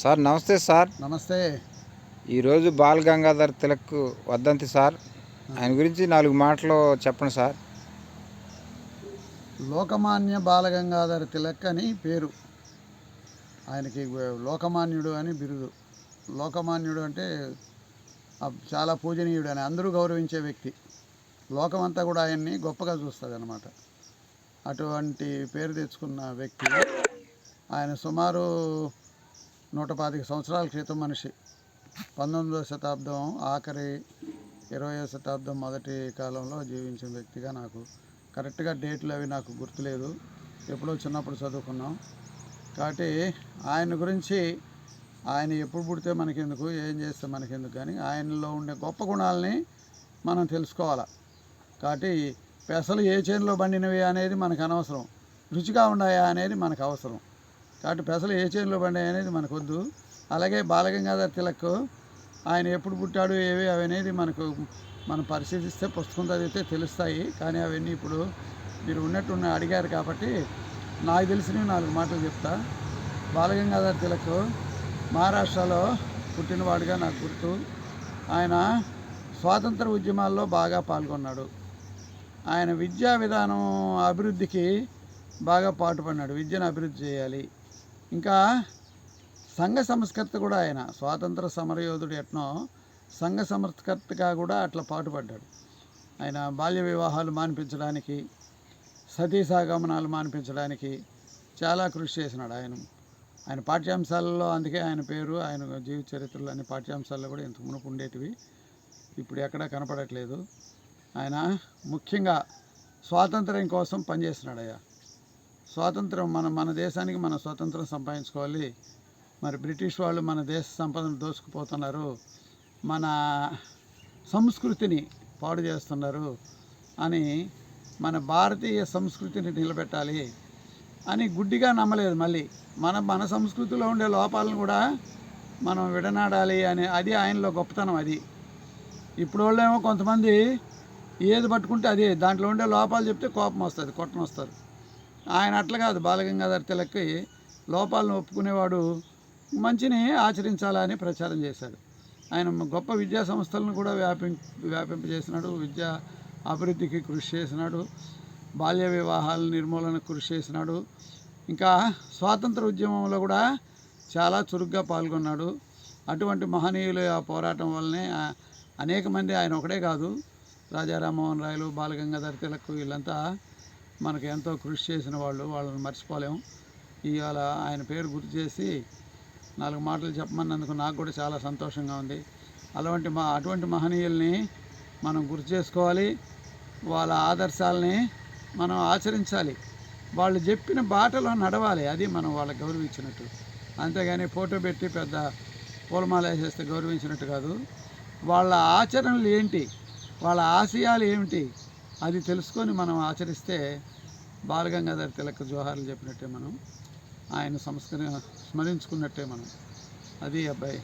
Sir నమస్తే sir. నమస్తే. ఈరోజు బాల్ గంగాధర్ తిలక్ వద్దంతి సార్. ఆయన గురించి నాలుగు మాటలు చెప్పండి సార్. లోకమాన్య బాలగంగాధర తిలక్ అని పేరు. ఆయనకి లోకమాన్యుడు అని బిరుదు. లోకమాన్యుడు అంటే చాలా పూజనీయుడు అని అందరూ గౌరవించే వ్యక్తి. లోకమంతా కూడా ఆయన్ని గొప్పగా చూస్తుంది అనమాట అటువంటి పేరు తెచ్చుకున్న వ్యక్తి. ఆయన సుమారు నూట పాతిక సంవత్సరాల క్రితం మనిషి. పంతొమ్మిదవ శతాబ్దం ఆఖరి ఇరవయో శతాబ్దం మొదటి కాలంలో జీవించిన వ్యక్తిగా నాకు. కరెక్ట్గా డేట్లు అవి నాకు గుర్తులేదు. ఎప్పుడో చిన్నప్పుడు చదువుకున్నాం. కాబట్టి ఆయన గురించి ఆయన ఎప్పుడు పుడితే మనకెందుకు ఏం చేస్తే మనకెందుకు కానీ ఆయనలో ఉండే గొప్ప గుణాలని మనం తెలుసుకోవాలి. కాబట్టి పెసలు ఏ చేనులో పండినవి అనేది మనకు అనవసరం. రుచిగా ఉన్నాయా అనేది మనకు అవసరం. కాబట్టి పెసలు ఏ చేనులో పండాయి అనేది మనకు వద్దు అలాగే బాలగంగాధర్ తిలక్ ఆయన ఎప్పుడు పుట్టాడు ఏవి అవి అనేది మనకు మనం పరిశీలిస్తే పుస్తకం చదివితే తెలుస్తాయి. కానీ అవన్నీ ఇప్పుడు మీరు ఉన్నట్టున్న అడిగారు కాబట్టి నాకు తెలిసినవి నాలుగు మాటలు చెప్తా. బాలగంగాధర్ తిలక్ మహారాష్ట్రలో పుట్టినవాడుగా నాకు గుర్తు. ఆయన స్వాతంత్ర ఉద్యమాల్లో బాగా పాల్గొన్నాడు. ఆయన విద్యా విధానం అభివృద్ధికి బాగా పాటుపడినాడు విద్యను అభివృద్ధి చేయాలి. ఇంకా సంఘ సంస్కర్త కూడా ఆయన స్వాతంత్ర సమరయోధుడు ఎట్నో సంఘ సంస్కర్తగా కూడా అట్లా పాటుపడ్డాడు. ఆయన బాల్య వివాహాలు మాన్పించడానికి సతీసాగమనాలు మానిపించడానికి మాన్పించడానికి చాలా కృషి చేసినాడు ఆయన. ఆయన పాఠ్యాంశాలలో అందుకే ఆయన పేరు ఆయన జీవిత చరిత్రలు అన్ని పాఠ్యాంశాల్లో కూడా ఇంతకు మునుపు ఉండేటివి. ఇప్పుడు ఎక్కడా కనపడట్లేదు. ఆయన ముఖ్యంగా స్వాతంత్ర్యం కోసం పనిచేస్తున్నాడు అయ్యా స్వాతంత్రం మన మన దేశానికి మన స్వాతంత్రం సంపాదించుకోవాలి. మరి బ్రిటిష్ వాళ్ళు మన దేశ సంపదను దోసుకుపోతున్నారు. మన సంస్కృతిని పాడు చేస్తున్నారు అని మన భారతీయ సంస్కృతిని నిలబెట్టాలి అని గుడ్డిగా నమ్మలేదు మళ్ళీ. మన మన సంస్కృతిలో ఉండే లోపాలను కూడా మనం విడనాడాలి అని అది ఆయనలో గొప్పతనం అది. ఇప్పుడు వాళ్ళేమో కొంతమంది ఏది పట్టుకుంటే అదే దాంట్లో ఉండే లోపాలు చెప్తే కోపం వస్తుంది కొట్టనొస్తారు. ఆయన అట్లా కాదు బాలగంగాధర్ తిలక్కి లోపాలను ఒప్పుకునేవాడు మంచిని ఆచరించాలని ప్రచారం చేశాడు. ఆయన గొప్ప విద్యా సంస్థలను కూడా వ్యాపి వ్యాపింపజేసినాడు విద్యా అభివృద్ధికి కృషి చేసినాడు బాల్య వివాహాల నిర్మూలనకు కృషి చేసినాడు ఇంకా స్వాతంత్ర ఉద్యమంలో కూడా చాలా చురుగ్గా పాల్గొన్నాడు. అటువంటి మహనీయుల ఆ పోరాటం వల్లనే అనేక మంది ఆయన ఒకడే కాదు రాజా రామ్మోహన్ రాయలు బాలగంగాధర్ తిలక్ వీళ్ళంతా మనకు ఎంతో కృషి చేసిన వాళ్ళు వాళ్ళని మర్చిపోలేము. ఇవాళ ఆయన పేరు గుర్తు చేసి నాలుగు మాటలు చెప్పమన్నందుకు నాకు కూడా చాలా సంతోషంగా ఉంది. అలాంటి మా అటువంటి మహనీయుల్ని మనం గుర్తు చేసుకోవాలి. వాళ్ళ ఆదర్శాలని మనం ఆచరించాలి. వాళ్ళు చెప్పిన బాటలో నడవాలి. అది మనం వాళ్ళకి గౌరవించినట్టు. అంతేగాని ఫోటో పెట్టి పెద్ద పూలమాల వేసేస్తే గౌరవించినట్టు కాదు. వాళ్ళ ఆచరణలు ఏంటి? వాళ్ళ ఆశయాలు ఏమిటి? అది తెలుసుకొని మనం ఆచరిస్తే బాలగంగాధర్ తిలక్ జోహార్లు చెప్పినట్టే మనం ఆయన సంస్కరణ స్మరించుకున్నట్టే మనం. అది అబ్బాయి.